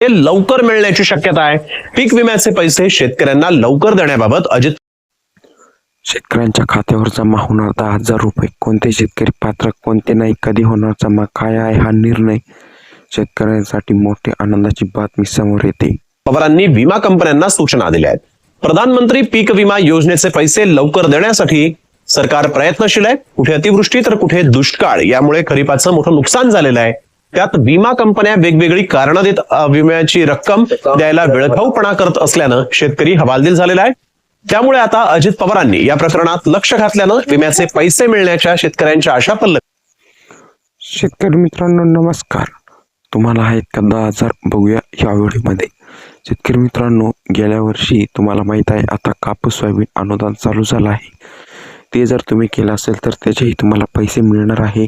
हे लवकर मिळण्याची शक्यता आहे. पीक विम्याचे पैसे शेतकऱ्यांना लवकर देण्याबाबत अजित शेतकऱ्यांच्या खात्यावर जमा होणार दहा हजार रुपये. कोणते शेतकरी पात्र कोणते नाही कधी होणार जमा काय आहे हा निर्णय शेतकऱ्यांसाठी मोठी आनंदाची बातमी समोर येते. पवारांनी विमा कंपन्यांना सूचना दिल्या आहेत. प्रधानमंत्री पीक विमा योजनेचे पैसे लवकर देण्यासाठी सरकार प्रयत्नशील आहे. कुठे अतिवृष्टी तर कुठे दुष्काळ यामुळे खरीपाचं मोठं नुकसान झालेलं आहे. त्यात विमा कंपन्या वेगवेगळी कारणं देत विम्याची रक्कम द्यायला वेळखाऊपणा करत असल्यानं शेतकरी हवालदिल झालेला आहे. त्यामुळे आता अजित पवारांनी या प्रकरणात लक्ष घातल्यानं विम्याचे पैसे मिळण्याच्या शेतकऱ्यांच्या आशा पल्ल शेतकरी मित्रांनो नमस्कार. तुम्हाला आहेत का दहा हजार बघूया या व्हिडिओमध्ये. शेतकरी मित्रांनो गेल्या वर्षी तुम्हाला माहीत आहे आता कापूस सोयाबीन अनुदान चालू झालं आहे. ते जर तुम्ही केलं असेल तर त्याचेही तुम्हाला पैसे मिळणार आहे.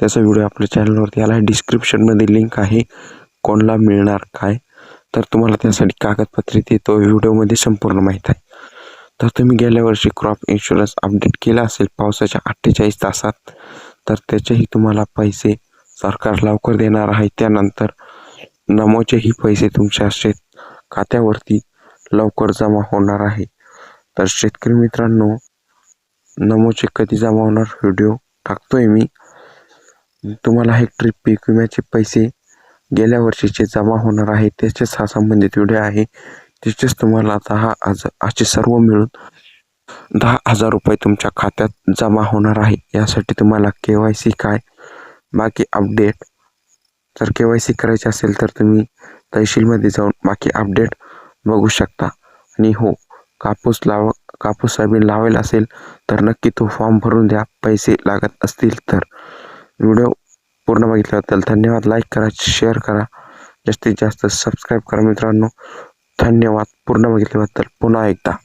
त्याचा व्हिडिओ आपल्या चॅनलवरती आला आहे. डिस्क्रिप्शनमध्ये लिंक आहे. कोणाला मिळणार काय? तर तुम्हाला त्यासाठी कागदपत्रे ते तो व्हिडिओमध्ये संपूर्ण माहीत आहे. तर तुम्ही गेल्या वर्षी क्रॉप इन्शुरन्स अपडेट केला असेल पावसाच्या अठ्ठेचाळीस तासात तर त्याचेही तुम्हाला पैसे सरकार लवकर देणार आहे. त्यानंतर नमोचेही पैसे तुमच्या शेत खात्यावरती लवकर जमा होणार आहे. तर शेतकरी मित्रांनो नमोचे कधी जमा होणार व्हिडिओ टाकतोय मी. तुम्हाला हे ट्रिप पीक विम्याचे पैसे गेल्या वर्षीचे जमा होणार आहे. त्याचेच हा संबंधित व्हिडिओ आहे. त्याचेच तुम्हाला दहा हजार असे सर्व मिळून दहा हजार रुपये तुमच्या खात्यात जमा होणार आहे. यासाठी तुम्हाला के वाय सी काय? बाकी अपडेट जर के वाय सी करायचे असेल तर तुम्ही तहसीलमध्ये जाऊन बाकी अपडेट बघू शकता. आणि हो कापूस लाव कापूस सोयाबीन लावायला असेल तर नक्की तो फॉर्म भरून द्या. पैसे लागत असतील तर. व्हिडिओ पूर्ण बघितल्याबद्दल धन्यवाद. लाईक करा शेअर करा. जास्तीत जास्त सबस्क्राईब करा मित्रांनो. धन्यवाद. पूर्ण बघितल्याबद्दल पुन्हा एकदा.